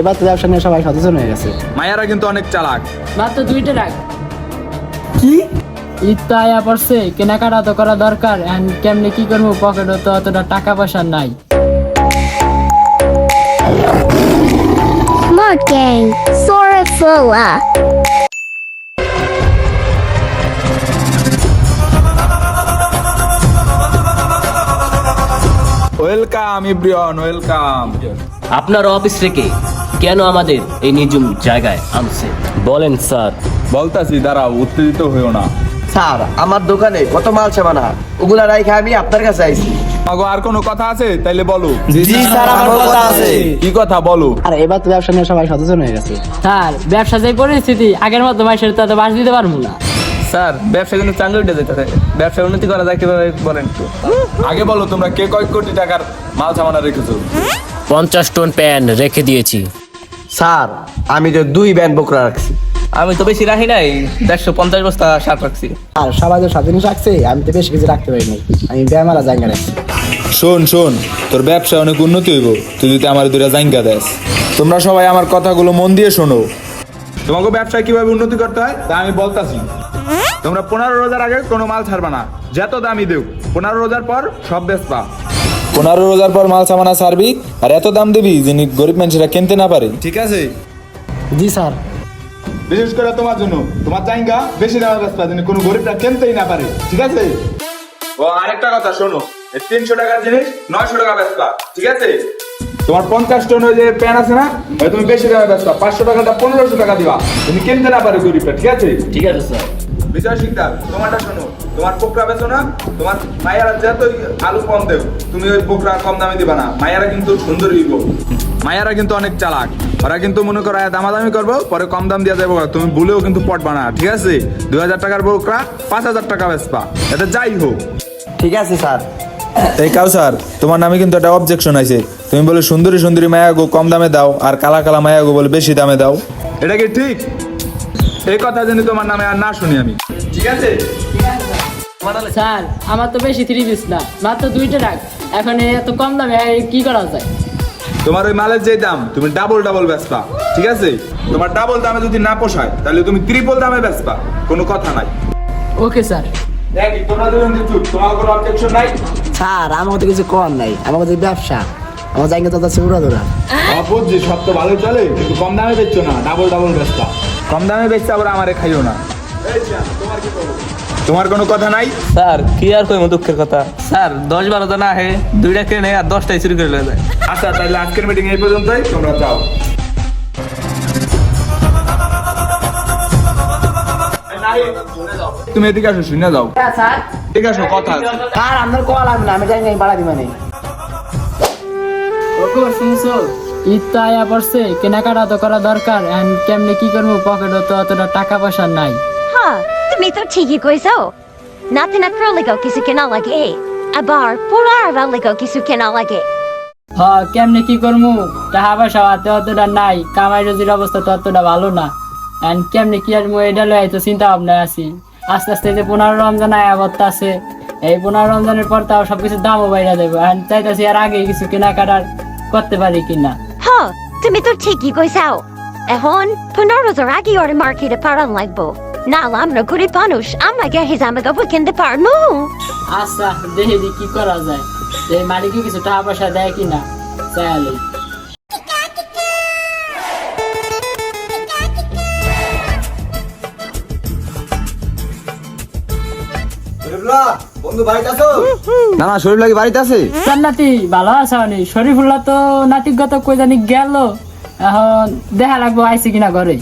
এবার তো ব্যবসা নিয়ে সবাই সচেতন হয়ে গেছে। মায়ারা কিন্তু অনেক চালাক। মাত্র দুইটা রাখ। কি? ঈদ তো আয়া পড়ছে কেনাকাটা তো করা দরকার and কেমনে কি করব পকেটে তো অতটা টাকা পয়সা নাই। ওয়েলকাম ইব্রিয়ন ওয়েলকাম আপনার অফিস থেকে কেন আমাদের এই নিজুম জায়গায় আনছে? বলেন স্যার। বলতাছি দাঁড়াও উত্তেজিত হইও না। স্যার আমার দোকানে কত মাল সামানা ওগুলা রাইখা আমি আপনার কাছে আইছি। মাগো আর কোনো কথা আছে? তাইলে বলো। জি স্যার আমার কথা আছে। কি কথা বলো। আর এবার তো ব্যবসা নিয়ে সবাই সচেতন হয়ে গেছে। স্যার ব্যবসা যে পরিস্থিতি আগের মতো মাসের তো বাস দিতে পারব না। স্যার ব্যবসা কিন্তু চাঙ্গে উঠে যেতে ব্যবসা উন্নতি করা যায় কীভাবে বলেন একটু? আগে বলো তোমরা কে কয় কোটি টাকার মাল সামানা রেখেছো? পঞ্চাশ টন প্যান রেখে দিয়েছি। স্যার আমি তো দুই ব্যান্ড বকরা রাখছি। আমি তো বেশি রাখি নাই দেড়শো পঞ্চাশ বস্তা শার্ট রাখছি। আর সবাই তো স্বাধীন রাখছে আমি তো বেশি কিছু রাখতে পারিনি আমি ব্যায়ামারা জায়গা রাখছি। শোন শোন তোর ব্যবসা অনেক উন্নতি হইব। তুই যদি আমার দুটা জাইঙ্গা দেস। তোমরা সবাই আমার কথাগুলো মন দিয়ে শোনো। তোমাকে ব্যবসায় কীভাবে উন্নতি করতে হয় তা আমি বলতাছি। তোমরা পনেরো রোজার আগে কোনো মাল ছাড়বা না। যত দামি দেও পনেরো রোজার পর সব বেচবা পনেরো রোজার পর মাল সামানা ছাড়বি আর এত দাম দিবি যিনি গরিব মানুষেরা কিনতে না পারে। ঠিক আছে? জি স্যার। বিশেষ করে তোমার জন্য। তোমার জাইঙ্গা বেশি দামে বেচবা যিনি কোনো গরিবরা কিনতেই না পারে। ঠিক আছে? ও আরেকটা কথা শোনো। এই তিনশো টাকার জিনিস নয়শো টাকা বেচবা ঠিক আছে? তোমার পঞ্চাশ টন ওই যে প্যান আছে না ওই তুমি বেশি দামে বেচবা পাঁচশো টাকাটা পনেরোশো টাকা দিবা। তুমি কিনতে না পারে গরিবটা ঠিক আছে? ঠিক আছে স্যার। বিজয় শিকদার তোমারটা শোনো। তোমার পোকরা বেচো না তোমার মায়েরা যতই আলু কম দেও তুমি ওই পোকরা কম দামে দিবা না। মায়েরা কিন্তু সুন্দরী গো মায়েরা কিন্তু অনেক চালাক। ওরা কিন্তু মনে করো দামাদামি করব পরে কম দাম দিয়ে যাব তুমি ভুলেও কিন্তু পটবা না ঠিক আছে? দুই হাজার টাকার পোকরা পাঁচ হাজার টাকা বেচবা। এটা যাই হোক। ঠিক আছে স্যার। এই কাউ স্যার তোমার নামে কিন্তু একটা অবজেকশন আছে তুমি বলে সুন্দরী সুন্দরী মায়া গো কম দামে দাও আর কালা কালা মায়া গো বলে বেশি দামে দাও। এটা কি ঠিক? এই কথা জানি তোমার নামে আর না শুনি আমি। ঠিক আছে? স্যার আমার তো বেশি থ্রি পিস না মাত্র দুইটা রাখ এখন এত কম দামে কি করা যায়? তোমার ওই মালের যে দাম তুমি ডাবল ডাবল বেচবা ঠিক আছে? তোমার ডাবল দামে যদি না পোষায় তাহলে তুমি ত্রিপল দামে বেচবা কোনো কথা নাই। Okay sir. স্যার আমার তো কিছু কর নাই আমার তো ব্যবসা। আমার জায়গা তো আছে উড়া ধরা। বুঝছি সব তো ভালো চলে কিন্তু কম দামে বেচছো না ডাবল ডাবল বেচবা। কম দামে বেচতে আবার আমারে খাইও না। তোমার কোনো কথা নাই? স্যার কি আর কইমো দুঃখের কথা? স্যার দশ বারো জন আহে দুইটা কিনে আর দশটাই চুরি করে লয়ে যায়। আচ্ছা তাহলে আজকের মিটিং এই পর্যন্তই তোমরা যাও। তুমি এদিকে আসো শুনে যাও। স্যার? ঠিক আছে কথা আছে। স্যার আপনার কল আসবে না আমি জানি না বাড়া দিবানি। ওকে শুনছো? ঈদ তো আয়া পড়ছে কেনাকাটা তো করা দরকার কেমনে কি করব? পকেটে তো অতটা টাকা পয়সা নাই। Ha, তুমি তো ঠিকই কইছো নাতে না করলেও কিছু কেনা লাগে আবার পুরার বেলেও কিছু কেনা লাগে হ কেমনে কি করব টাকা পয়সা হাতে অতটা নাই কামাই রোজির অবস্থা তো অতটা ভালো না এন্ড কেমনে কি আর এটা লই তো চিন্তা ভাবনা আছি আস্তে আস্তে যে পনেরো রমজান আয়া বর্তা আছে এই পনেরো রমজানের পর তাও সবকিছু দামও বাইরে দেবো এন্ড চাইতেছি আর আগে কিছু কেনাকাটার করতে পারি কিনা হ তুমি তো ঠিকই কইছো এখন পনেরো আগে ওর মার্কেটে পারান লাগবো না আমরা গরিব মানুষ গেহে জামা কাপড় কিনতে পারব আচ্ছা দেখে দি কি করা যায়। যে মালিকে কিছু টাকা পয়সা দেয় কিনা চাইলে বন্ধু বাড়িতে আছো? না না শরীর লাগে বাড়িতে আছে? নাতি ভালো আছে শরীফুল্লাহ তো নাতিগত কই জানি গেল। এখন দেখা লাগবো আইসি কিনা ঘরে।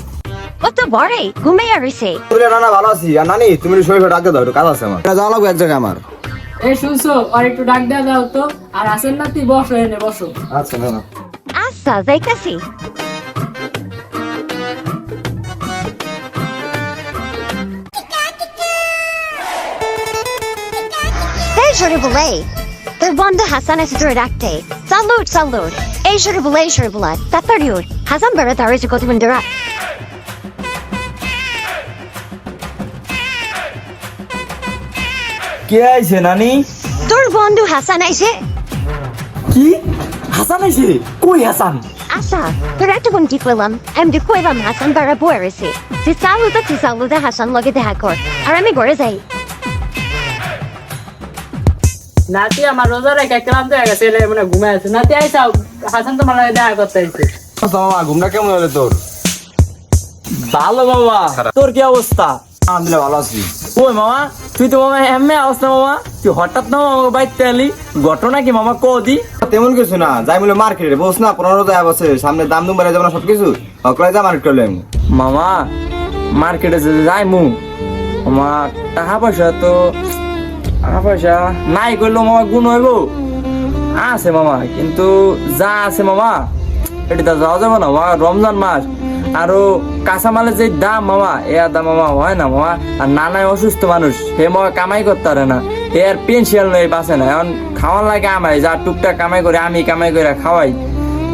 কত বড়ে ঘুমিয়ে রয়েছে শরীরে নানা ভালো আছি। আর নানি তুমি শরীর ডাকতে দাও একটু কাজ আছে আমার। যাওয়া লাগবে এক জায়গায় আমার। এই শুনছো আর একটু ডাক দেওয়া দাও তো। আর আসেন নাতি বসো এনে বসো। আচ্ছা না না আচ্ছা যাইতাছি। শরীফুলে তোর বন্ধু হাসান আছে তোর ডাকতে। সালুট সালুট এই শরীফুলে এই শরীফুলা তাড়াতাড়ি হাসান বেড়ে তার কত মিনিট কে আইছে নানি? তোর বন্ধু হাসান আইছে? কি? হাসান আইছে? কই Hasan buwerisi. Si saluda, si saluda Hasan lagi de hakor. Arami gore zay. নাতি আমার রোজা রেখে ক্লান্ত হয়ে গেছে এলে মানে ঘুমে আছে। নাতি আইসাও হাসান তোমার লগে দেখা করতে আইছে মামা ঘুমটা কেমন হলো তোর ভালো বাবা। তোর কি অবস্থা আলহামদুলিল্লাহ ভালো আছি। ওই মামা তুই তো মামা এমনি না মামা। তুই হঠাৎ না মামা বাইতে আলি ঘটনা কি মামা কদি তেমন কিছু না যাই বলে মার্কেটে বস না পনেরো যায় বসে সামনে দাম দুম বেড়ে যাবে না সবকিছু? অকলাই যা মার্কেট করলে মামা মার্কেটে যাই মু মামা টাকা পয়সা তো টাকা পয়সা নাই করলেও মামা গুণ হইব। আছে মামা কিন্তু যা আছে মামা এটা যাওয়া যাবে না মামা রমজান মাস। আরও কাঁচামালের যে দাম মামা এ আর দাম মামা হয় না মামা? আর নানায় অসুস্থ মানুষ হে মামা কামাই করতে পারে না। এ আর পেনশিয়াল নয় বাঁচে না। এখন খাওয়ার লাগে আমায় যা টুকটাক কামাই করে আমি কামাই করে খাওয়াই।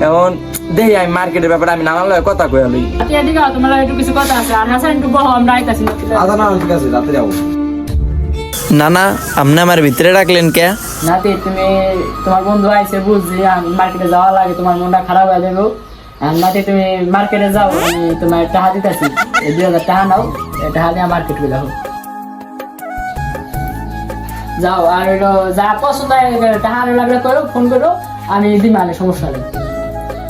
এখন দেখি আমি মার্কেটের ব্যাপারে আমি নানার লগে কথা কই লই। নাতি তোমার একটু কিছু কথা আছে। আর হাসান একটু বহ আমরা আইতাছি আচ্ছা না ঠিক আছে রাতে যাব। না না আপনি আমার ভিতরে রাখলেন কে? নাতি তুমি তোমার বন্ধু আইছে বুঝছি আমি মার্কেটে যাওয়া লাগে তোমার মনটা খারাপ হয়ে যাবে আর তুমি মার্কেটে যাও আমি তোমার টাকা দিতেছি। দুই হাজার টাকা নাও টাকা নিয়ে মার্কেট করে যাও যাও আর হলো যা পছন্দ টাকা লাগলে করো ফোন করো আমি দিই মানে সমস্যা নেই।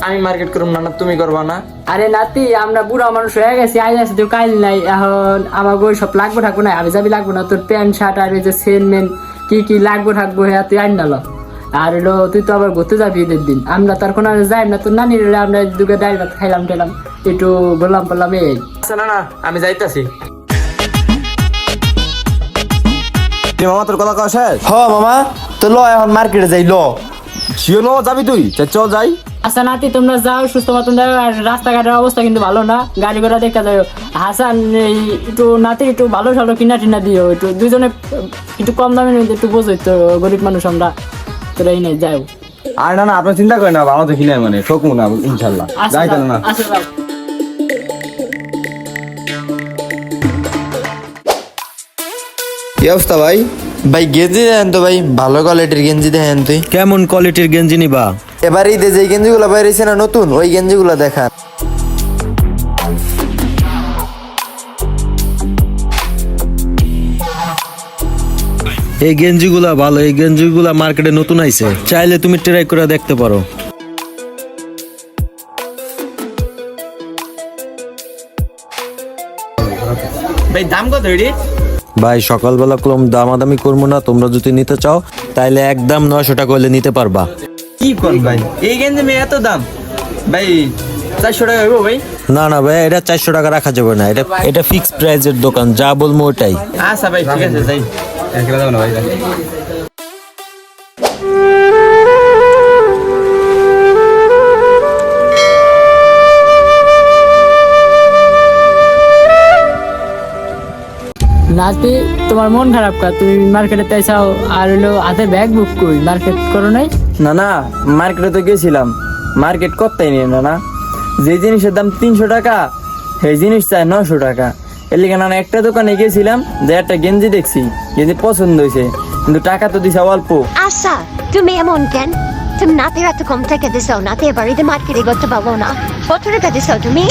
আমি মার্কেট করব না না তুমি করবা না। আরে নাতি আমরা বুড়া মানুষ হয়ে গেছি আজ আছে তো কাজ নাই এখন আমার ওই সব লাগবো থাকব না আমি যাবি লাগবো না তোর প্যান্ট শার্ট আর এই যে সেন মেন কি কি লাগবো থাকব হ্যাঁ তুই আইন নালো আর হলো তুই তো আবার ঘুরতে যাবি ঈদের দিন। আমরা তার কোনো যাই না তোর নানি আমরা দুটো ডাল ভাত খাইলাম টেলাম। একটু বললাম বললাম এই আচ্ছা না না আমি যাইতাছি। মামা তোর কথা কওয়া শেষ? হ মামা তো ল এখন মার্কেটে যাই ল। শিওর মামা যাবি তুই? চ যাই। আচ্ছা নাতি তোমরা যাও সুস্থ মতন যাও আর রাস্তাঘাটের অবস্থা কিন্তু ভালো না। গাড়ি ঘোড়া দেখা যাও। হাসান এই একটু নাতি একটু ভালো ভালো কিনা টিনা দিও একটু দুজনে একটু কম দামে নিতে একটু বোঝোই তো গরিব মানুষ আমরা। তোরা এই যাও। আর না না আপনি চিন্তা করেন না না মানে ঠকবো না ইনশাল্লাহ। আচ্ছা যাই তাহলে না। আচ্ছা কি অবস্থা ভাই? ভাই গেঞ্জি দেখেন তো ভাই ভালো কোয়ালিটির গেঞ্জি দেখেন তুই। কেমন কোয়ালিটির গেঞ্জি নিবা? এবার ঈদে যে গেঞ্জিগুলো বেরিয়েছে না নতুন ওই গেঞ্জিগুলো দেখান। এই গেঞ্জিগুলা ভালো এই গেঞ্জিগুলা মার্কেটে নতুন আইছে। চাইলে তুমি ট্রাই করে দেখতে পারো। ভাই দাম কত এটি ভাই সকালবেলা কলম দামাদামি করব না তোমরা যদি নিতে চাও তাইলে একদম নয়শো টাকা হলে নিতে পারবা। কি কোন ভাই? এই গেঞ্জি মেয়ে এত দাম। ভাই চারশো টাকা হইব ভাই? না না ভাই এটা চারশো টাকা রাখা যাবে না। এটা এটা ফিক্সড প্রাইসের দোকান যা বলব ওটাই। আচ্ছা ভাই ঠিক আছে যাই। একলা যাব না ভাই নাতি তোমার মন খারাপ কা তুমি মার্কেটে তাই চাও আর হলো হাতে ব্যাগ বুক করি মার্কেট করো নাই? না না মার্কেটে তো গেছিলাম। মার্কেট করতেই নিয়ে না না। যে জিনিসের দাম তিনশো টাকা সেই জিনিস চাই নশো টাকা। এর লিগে না একটা দোকানে গেছিলাম যে একটা গেঞ্জি দেখছি গেঞ্জি পছন্দ হয়েছে কিন্তু টাকা তো দিছে অল্প। Asa, তুমি এমন কেন? তুমি নাতির এত কম টাকা দিছো নাতি বাড়িতে মার্কেটে করতে পারব না। কত টাকা দিছো তুমি?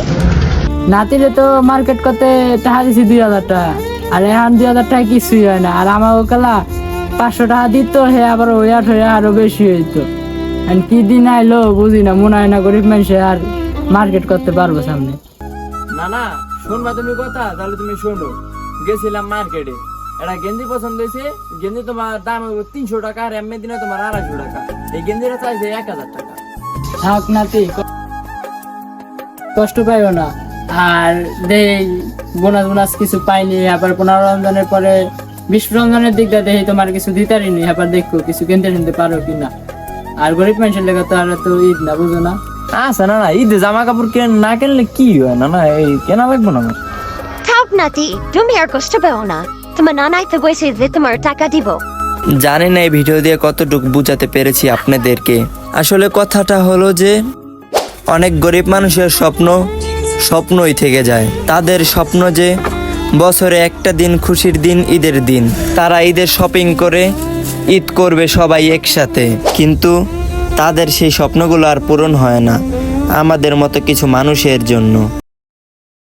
নাতিরে তো মার্কেট করতে টাকা দিছি দুই হাজার টাকা আর এখন দুই হাজার টাকা কিছুই হয় না। আর আমার ওকালা পাঁচশো টাকা দিত হে আবার ওই আট হয়ে আরও বেশি হইতো। আর কি দিন আইলো বুঝি না মনে হয় না গরিব মানুষে আর মার্কেট করতে পারব সামনে। না না শুনবা তুমি কথা, তাহলে তুমি শোনো। গেছিলাম মার্কেটে। একটা গেঞ্জি পছন্দ হয়েছে, গেঞ্জি তোমার দাম তিনশো টাকা, আর এমনি দিনে তোমার আড়াইশো টাকা। এই গেঞ্জিটা চাইছে এক হাজার টাকা। নাতি কষ্ট পাইও না। আর দেই, বোনাস বোনাস কিছু পাইনি, আবার পনেরো রমজানের পরে বিশ রমজানের দিক দিয়ে দেখি তোমার কিছু দিতারিনি আবার দেখো কিছু কিনতে নিতে পারো কিনা। আর গরিব মানুষের লেগে তো আর তো ঈদ না, বুঝো না। আচ্ছা না না ঈদে জামা কাপড় কেন না কিনলে কি হয়? না না এই কেনা লাগবো না আমার। থাক নাতি তুমি আর কষ্ট পাও না। তোমার নানাই তো কইছে যে তোমার টাকা দিব। জানি না এই ভিডিও দিয়ে কতটুকু বুঝাতে পেরেছি আপনাদেরকে। আসলে কথাটা হলো যে অনেক গরিব মানুষের স্বপ্ন স্বপ্নই থেকে যায়। তাদের স্বপ্ন যে বছরে একটা দিন খুশির দিন ঈদের দিন। তারা ঈদের শপিং করে ঈদ করবে সবাই একসাথে। কিন্তু তাদের সেই স্বপ্নগুলো আর পূরণ হয় না। আমাদের মতো কিছু মানুষের জন্য।